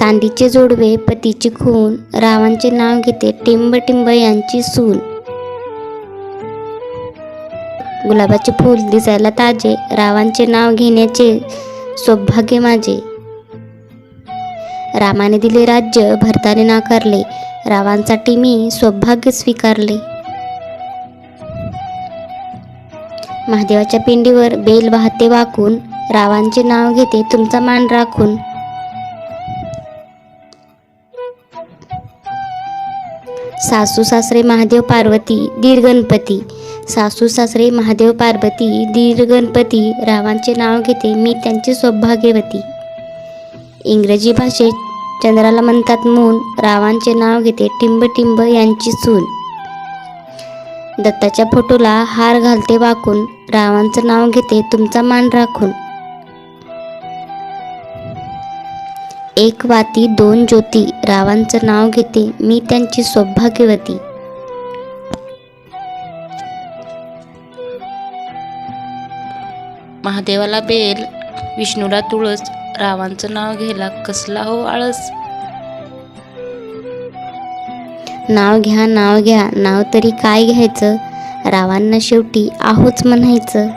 चांदीचे जोडवे पतीची खून रावांचे नाव घेते टिंब टिंब यांची सून. गुलाबाचे फूल दिसायला ताजे रावांचे नाव घेण्याचे सौभाग्य माझे. रामाने दिले राज्य भरताने नाकारले रावांसाठी मी सौभाग्य स्वीकारले. महादेवाच्या पिंडीवर बेल वाहते वाकून रावांचे नाव घेते तुमचा मान राखून. सासू सासरे महादेव पार्वती दीर गणपती. सासू सासरे महादेव पार्वती दीर गणपती रावांचे नाव घेते मी त्यांची सौभाग्यवती इंग्रजी भाषेत चंद्राला म्हणतात मून रावांचे नाव घेते टिंब टिंब यांची सून. दत्ताच्या फोटोला हार घालते वाकून रावांचं नाव घेते तुमचा मान राखून. एक वाती दोन ज्योती रावांचं नाव घेते मी त्यांची सौभाग्यवती. महादेवाला बेल विष्णूला तुळस रावांचं नाव घ्यायला कसला हो आळस? नाव घ्या नाव घ्या नाव तरी काय घ्यायचं? रावांना शेवटी आहोच म्हणायचं.